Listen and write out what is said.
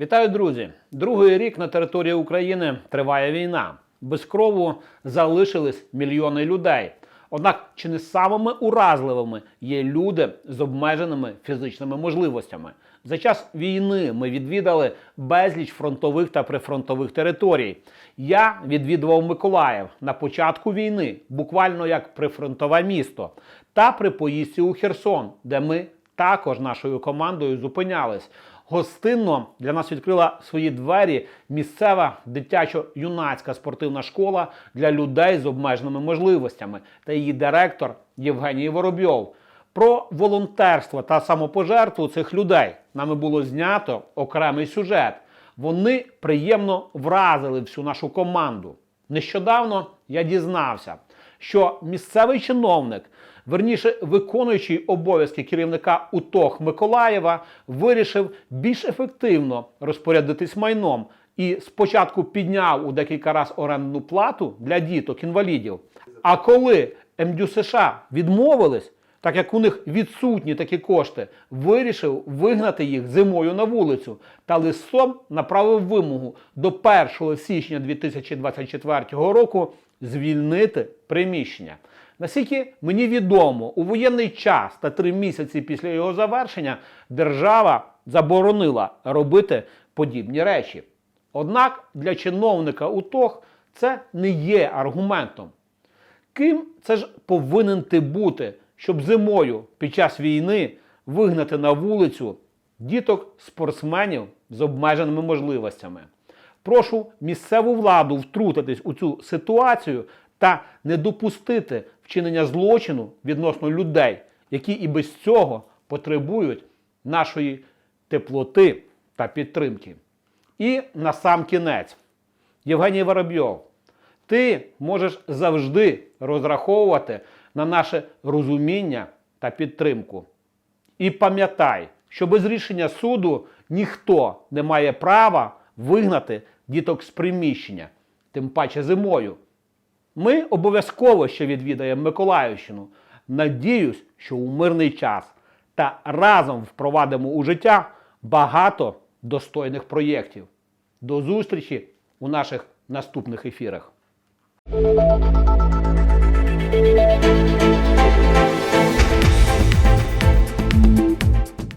Вітаю, друзі! Другий рік на території України триває війна. Без крову залишились мільйони людей. Однак чи не самими уразливими є люди з обмеженими фізичними можливостями? За час війни ми відвідали безліч фронтових та прифронтових територій. Я відвідував Миколаїв на початку війни, буквально як прифронтове місто, та при поїздці у Херсон, де ми також нашою командою зупинялись. Гостинно для нас відкрила свої двері місцева дитячо-юнацька спортивна школа для людей з обмеженими можливостями та її директор Євгеній Воробйов. Про волонтерство та самопожертву цих людей нами було знято окремий сюжет. Вони приємно вразили всю нашу команду. Нещодавно я дізнався, що місцевий чиновник, верніше виконуючий обов'язки керівника УТОГ Миколаєва, вирішив більш ефективно розпорядитись майном і спочатку підняв у декілька разів орендну плату для діток-інвалідів. А коли МДЮ США відмовились, так як у них відсутні такі кошти, вирішив вигнати їх зимою на вулицю та листом направив вимогу до 1 січня 2024 року звільнити приміщення. Наскільки мені відомо, у воєнний час та три місяці після його завершення держава заборонила робити подібні речі. Однак для чиновника УТОГ це не є аргументом. Ким це ж повинен ти бути, щоб зимою під час війни вигнати на вулицю діток спортсменів з обмеженими можливостями? Прошу місцеву владу втрутитись у цю ситуацію та не допустити вчинення злочину відносно людей, які і без цього потребують нашої теплоти та підтримки. І на сам кінець, Євгеній Воробйов, ти можеш завжди розраховувати на наше розуміння та підтримку. І пам'ятай, що без рішення суду ніхто не має права вигнати діток з приміщення, тим паче зимою. Ми обов'язково ще відвідаємо Миколаївщину. Надіюсь, що у мирний час та разом впровадимо у життя багато достойних проєктів. До зустрічі у наших наступних ефірах.